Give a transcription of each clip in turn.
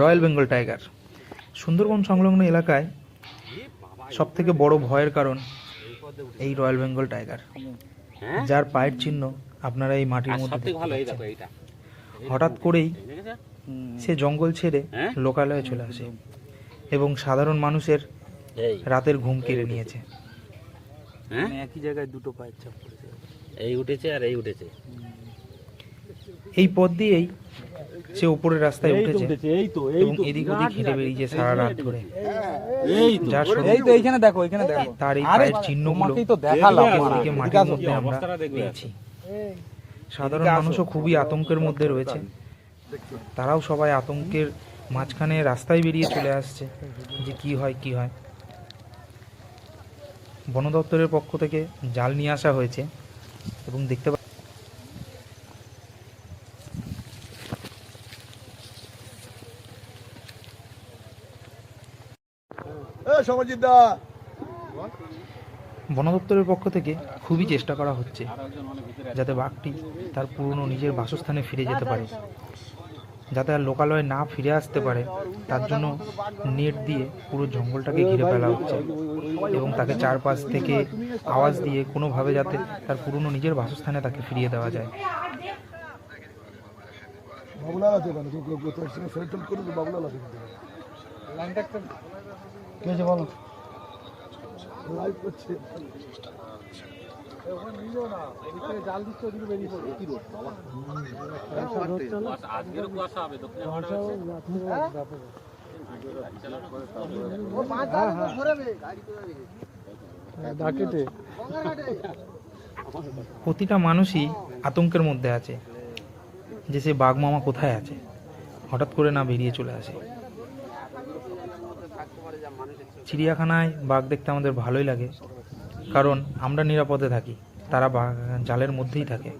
Royal Bengal tiger. Sundarban সংলগ্ন এলাকায় সব থেকে বড় ভয়ের কারণ এই রয়্যাল বেঙ্গল টাইগার। হ্যাঁ? যার পায়ের চিহ্ন আপনারা এই মাটির মধ্যে হঠাৎ করেই সে জঙ্গল ছেড়ে হ্যাঁ? লোকালয়ে চলে আসে এবং সাধারণ মানুষের রাতের ঘুম কেড়ে নিয়েছে। হ্যাঁ? মানে একই জায়গায় দুটো পায়ের চাপ পড়েছে। এই উঠেছে আর এই উঠেছে। এই পথ দিয়েই সে উপরের রাস্তায় উঠেছে। এই তো এই এবং এদিক ওদিক হেঁটে বেরিয়েছে সারা রাত ধরে। যার এইখানে দেখো এইখানে দেখো। তার এই পায়ের চিহ্নগুলো মাটির মধ্যে আমরা পেয়েছি। সাধারণ মানুষও খুবই আতঙ্কের মধ্যে রয়েছে। তারাও সবাই আতঙ্কের মাঝখানে রাস্তায় বেরিয়ে চলে আসছে যে কি হয় কি হয়। বন দপ্তরের পক্ষ থেকে জাল নিয়ে আসা হয়েছে এবং দেখতে বন দপ্তরের পক্ষ থেকে খুবই চেষ্টা করা হচ্ছে যাতে বাঘটি তার পুরনো নিজের বাসস্থানে ফিরে যেতে পারে যাতে আর লোকালয়ে না ফিরে আসতে পারে তার জন্য নেট দিয়ে পুরো জঙ্গলটাকে ঘিরে ফেলা হচ্ছে এবং তাকে চারপাশ থেকে আওয়াজ দিয়ে কোনোভাবে যাতে তার পুরনো নিজের বাসস্থানে তাকে ফিরিয়ে দেওয়া যায়। বাবুলাল আছে কে বলো। লাইভ করছে। প্রতিটা মানুষই আতঙ্কের মধ্যে আছে যে সে বাঘ মামা কোথায় আছে? হঠাৎ করে না বেরিয়ে চলে আসে। চিড়িয়াখানায় বাঘ দেখতে আমাদের ভালোই লাগে। কারণ আমরা নিরাপদে থাকি, তারা জালের মধ্যেই থাকে।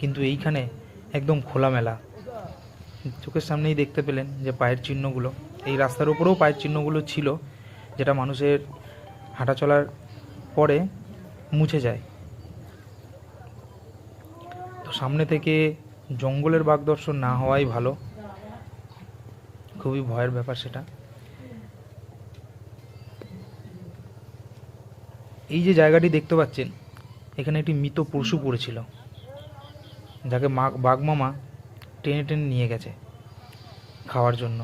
কিন্তু এইখানে একদম খোলামেলা। চোখের সামনেই দেখতে পেলেন যে পায়ের চিহ্নগুলো। এই রাস্তার উপরেও পায়ের চিহ্নগুলো ছিল, যেটা মানুষের হাঁটা চলার পরে মুছে যায়। তো সামনে থেকে জঙ্গলের বাঘ দর্শন না হওয়াই ভালো। খুবই ভয়ের ব্যাপার সেটা। এই যে জায়গাটি দেখতে পাচ্ছেন, এখানে একটি মৃত পশু পড়েছিল, যাকে মা বাঘমামা টেনে টেনে নিয়ে গেছে খাওয়ার জন্য।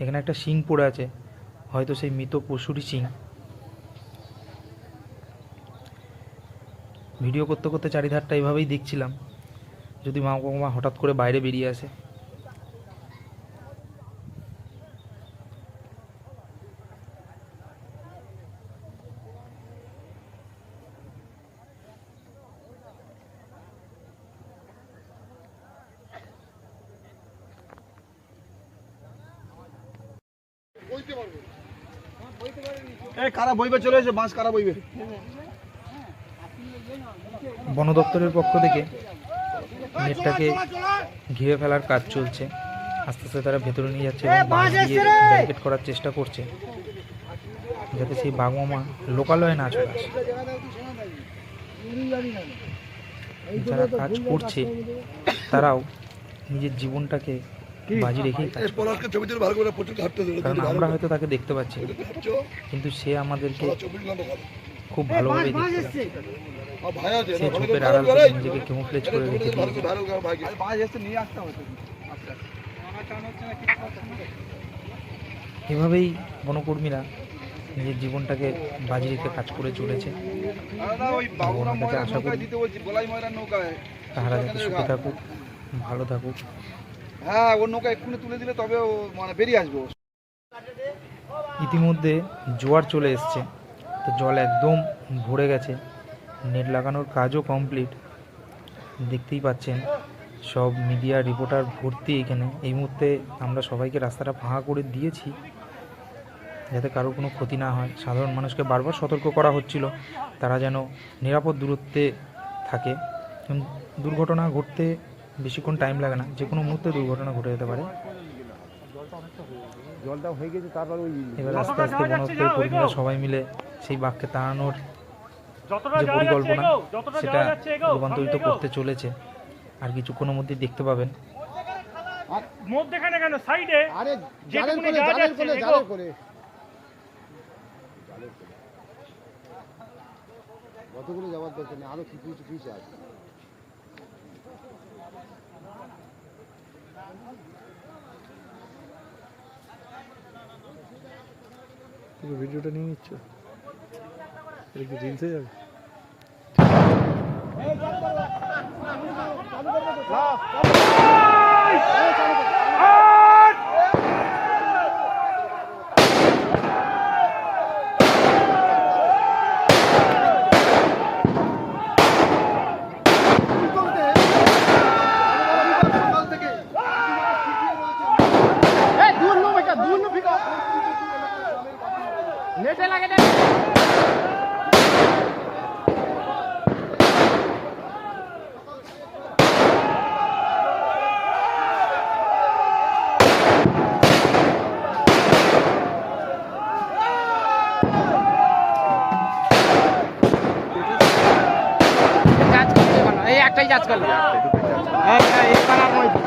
এখানে একটা শিং পড়ে আছে, হয়তো সেই মৃত পশুরই শিং। ভিডিও করতে করতে চারিধারটা এইভাবেই দেখছিলাম, যদি মা, বাবা হঠাৎ করে বাইরে বেরিয়ে আসে। কারা বইবে? চলে এসে বাঁশ কারা বইবে? বন দপ্তরের পক্ষ থেকে নেটটাকে ঘিরে ফেলার কাজ চলছে। আস্তে আস্তে তারা ভেতরে নিয়ে যাচ্ছে এবং বাঁশ দিয়ে ব্যারিকেড করার চেষ্টা করছে। যাতে সেই বাঘমামা লোকালয়ে না চলে আসে। যারা কাজ করছে তারাও নিজের জীবনটাকে বাজি রেখেই কাজ কারণ আমরা হয়তো তাকে দেখতে পাচ্ছি। কিন্তু সে আমাদেরকে খুব ভালোভাবে দেখতে সে ভালো ঝোপের আড়াল করে নিজেকে কেমোফ্লেজ করে রেখে হবে এভাবেই বনকর্মীরা নিজের জীবনটাকে বাজি রেখে কাজ করে চলেছে। আশা করি। দিতে বলছি বলাই তাহারা যাতে সুখে থাকুক ভালো থাকুক। হ্যাঁ নৌকা এক্ষুনি তুলে দিলে তবে ও মানে বেরিয়ে আসব ইতিমধ্যে জোয়ার চলে এসছে। তো জল একদম ভরে গেছে। নেট লাগানোর কাজও কমপ্লিট দেখতেই পাচ্ছেন, সব মিডিয়া রিপোর্টার ভর্তি এখানে। এই মুহূর্তে আমরা সবাইকে রাস্তাটা ফাঁকা করে দিয়েছি, যাতে কারোর কোনো ক্ষতি না হয়। সাধারণ মানুষকে বারবার সতর্ক করা হচ্ছিল, তারা যেন নিরাপদ দূরত্বে থাকে। দুর্ঘটনা ঘটতে বেশিক্ষণ টাইম লাগে না। যে কোনো মুহূর্তে দুর্ঘটনা ঘটে যেতে পারে। জলটা হয়ে গেছে তারপর ওই এবার আস্তে আস্তে বনদপ্তরের কর্মীরা সবাই মিলে সেই বাঘকে তাড়ানোর যে পরিকল্পনা সেটা রূপান্তরিত করতে চলেছে। আর কিছুক্ষণের মধ্যেই দেখতে পাবেন। মধ্যেখানে কেন? সাইডে। যেটুকুনি যাওয়া যাচ্ছে, করে এগো। জালের করে কতগুলো যাওয়ার দরকার নেই? আরও কিছু কিছু কিছু আছে ভিডিওটা নিয়ে নিচ্ছ? এটা কি রিলসে যাবে? সকাল থেকে এই একটাই কাজ করল হ্যাঁ হ্যাঁ এই পাড়ার মধ্যে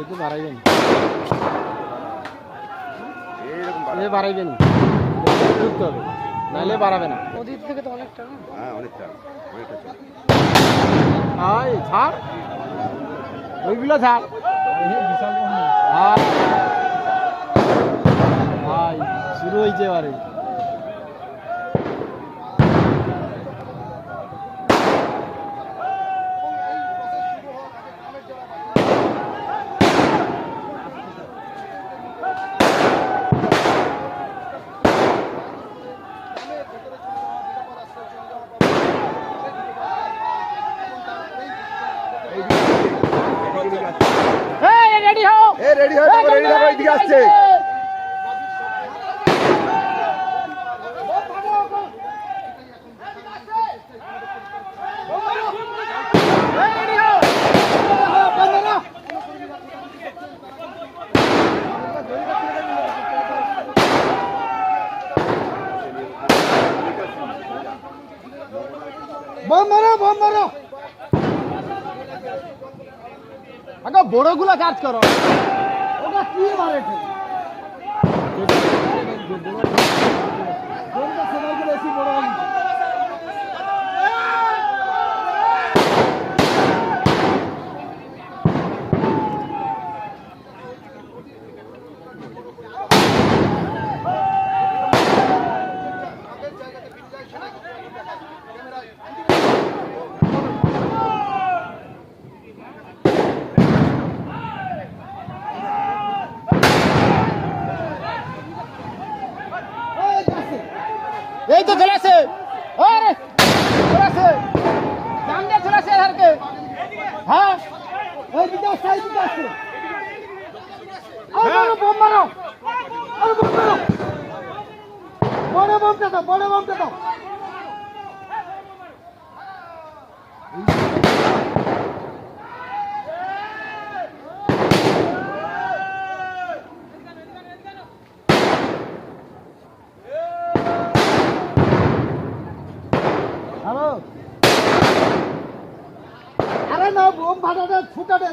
এ বাড়াইবেন। এ বাড়াইবেন। ঢুকতে হবে। নাহলে বাড়াবে না। নদীর থেকে তো অনেকটা হ্যাঁ অনেকটা। অনেকটা ছাড় ওইগুলো ছাড় হাই শুরু হয়েছে এবারে। রেডি হও। রেডি যাব রেডি হয়ে এদিকে আসছে। বম মারো বম মারো আগে বড়গুলা চার্জ করো। ওটা কি মারে ঠিক কোনটা সবাইকে বেশি বড় হল এই তো চলে আসে আরে চলে আসে সামনে চলে আসে এধারকে হ্যাঁ এই দিকে আসছে এই দিকে আসছে আরে মারো। আরে বম মারো বড় বমটা দাও বড় বমটা দাও আরে।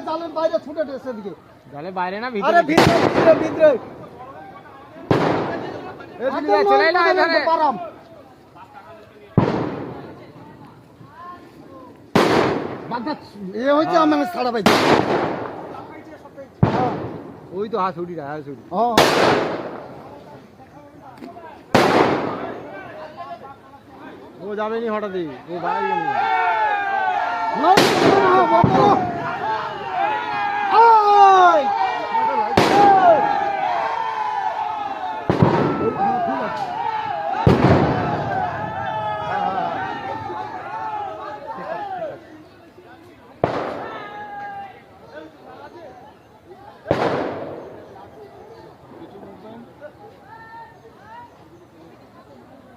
জালের বাইরে ছুটাতে সেদিকে জালে বাইরে না আরে ভিতরে ভিতরে ভিতরে। ভিতরে চলে এলো। পারাম। এ হচ্ছে আমার সারা পাইছে ওই তো হাত ছুটি হাত ছুটি হ্যাঁ ও যাবে নি হঠাৎই ও বাড়াইবে নি না, না, না, বলো আয়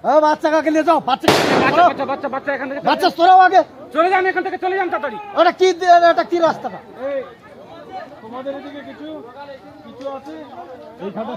হ্যাঁ বাচ্চা কাকে নিয়ে যাও? বাচ্চা বাচ্চা বাচ্চা বাচ্চা এখান থেকে বাচ্চা তোরাও আগে। চলে যান এখান থেকে চলে যান তাড়াতাড়ি। ওটা কি এটা কি রাস্তাটা? তোমাদের এদিকে কিছু? কিছু আছে? এইখানে